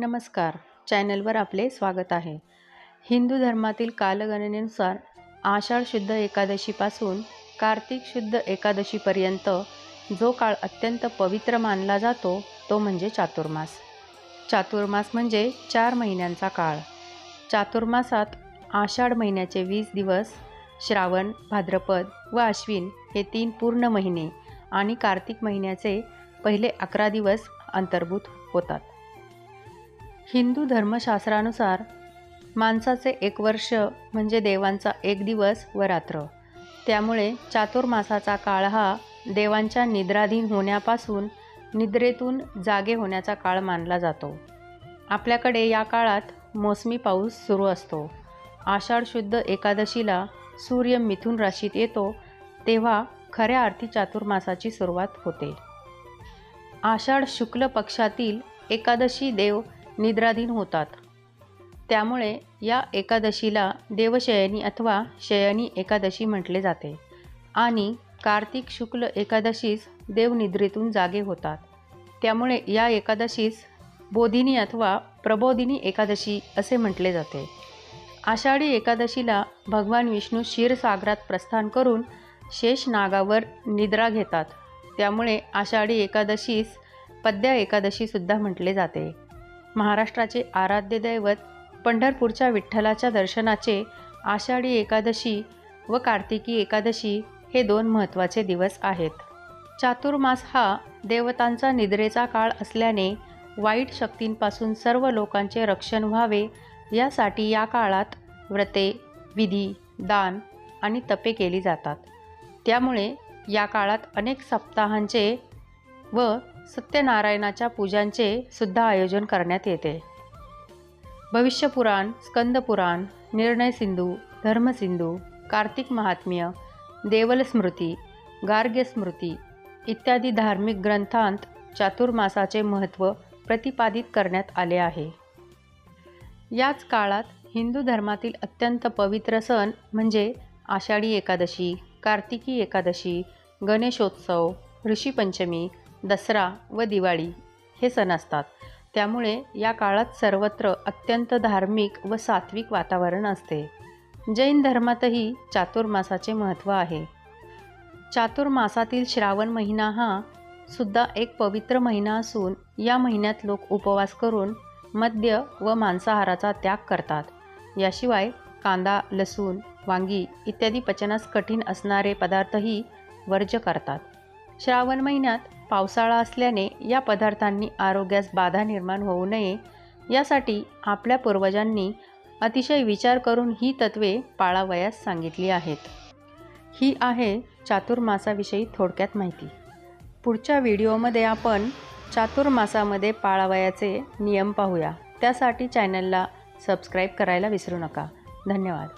नमस्कार. चॅनलवर आपले स्वागत आहे. हिंदू धर्मातील कालगणनेनुसार आषाढ शुद्ध एकादशीपासून कार्तिक शुद्ध एकादशीपर्यंत जो काळ अत्यंत पवित्र मानला जातो तो म्हणजे चातुर्मास. चातुर्मास म्हणजे चार महिन्यांचा काळ. चातुर्मासात आषाढ महिन्याचे वीस दिवस श्रावण भाद्रपद व आश्विन हे तीन पूर्ण महिने आणि कार्तिक महिन्याचे पहिले अकरा दिवस अंतर्भूत होतात. हिंदू धर्मशास्त्रानुसार माणसाचे एक वर्ष म्हणजे देवांचा एक दिवस व रात्र त्यामुळे चातुर्मासाचा काळ हा देवांच्या निद्राधीन होण्यापासून निद्रेतून जागे होण्याचा काळ मानला जातो. आपल्याकडे या काळात मोसमी पाऊस सुरू असतो. आषाढ शुद्ध एकादशीला सूर्य मिथुन राशीत येतो तेव्हा खऱ्या अर्थी चातुर्मासाची सुरुवात होते. आषाढ शुक्ल पक्षातील एकादशी देव निद्राधीन होतात. त्यामुळे या एकादशीला देवशयनी अथवा शयनी एकादशी म्हटले जाते आणि कार्तिक शुक्ल एकादशीस देवनिद्रेतून जागे होतात. त्यामुळे या एकादशीस बोधिनी अथवा प्रबोधिनी एकादशी असे म्हटले जाते. आषाढी एकादशीला भगवान विष्णू क्षीरसागरात प्रस्थान करून शेष नागावर निद्रा घेतात. त्यामुळे आषाढी एकादशीस पद्या एकादशीसुद्धा म्हटले जाते. महाराष्ट्राचे आराध्य दैवत पंढरपूरच्या विठ्ठलाच्या दर्शनाचे आषाढी एकादशी व कार्तिकी एकादशी हे दोन महत्त्वाचे दिवस आहेत. चातुर्मास हा देवतांचा निद्रेचा काळ असल्याने वाईट शक्तींपासून सर्व लोकांचे रक्षण व्हावे यासाठी या काळात व्रते विधी दान आणि तपे केली जातात. त्यामुळे या काळात अनेक सप्ताहांचे व सत्यनारायणाच्या पूजांचे सुद्धा आयोजन करण्यात येते. भविष्यपुराण स्कंदपुराण निर्णय सिंधू धर्मसिंधू कार्तिक महात्म्य देवलस्मृती गार्ग्यस्मृती इत्यादी धार्मिक ग्रंथांत चातुर्मासाचे महत्त्व प्रतिपादित करण्यात आले आहे. याच काळात हिंदू धर्मातील अत्यंत पवित्र सण म्हणजे आषाढी एकादशी कार्तिकी एकादशी गणेशोत्सव ऋषीपंचमी दसरा व दिवाळी हे सण असतात. त्यामुळे या काळात सर्वत्र अत्यंत धार्मिक व सात्विक वातावरण असते. जैन धर्मातही चातुर्मासाचे महत्त्व आहे. चातुर्मासातील श्रावण महिना हा सुद्धा एक पवित्र महिना असून या महिन्यात लोक उपवास करून मद्य व मांसाहाराचा त्याग करतात. याशिवाय कांदा लसूण वांगी इत्यादी पचनास कठीण असणारे पदार्थही वर्ज्य करतात. श्रावण महिन्यात पावसाळा असल्याने या पदार्थांनी आरोग्यास बाधा निर्माण होऊ नये. यासाठी आपल्या पूर्वजांनी अतिशय विचार करून ही तत्त्वे पाळावयास सांगितली आहेत. ही आहे चातुर्मासाविषयी थोडक्यात माहिती. पुढच्या व्हिडिओमध्ये आपण चातुर्मासामध्ये पाळावयाचे नियम पाहूया. त्यासाठी चॅनलला सबस्क्राईब करायला विसरू नका. धन्यवाद.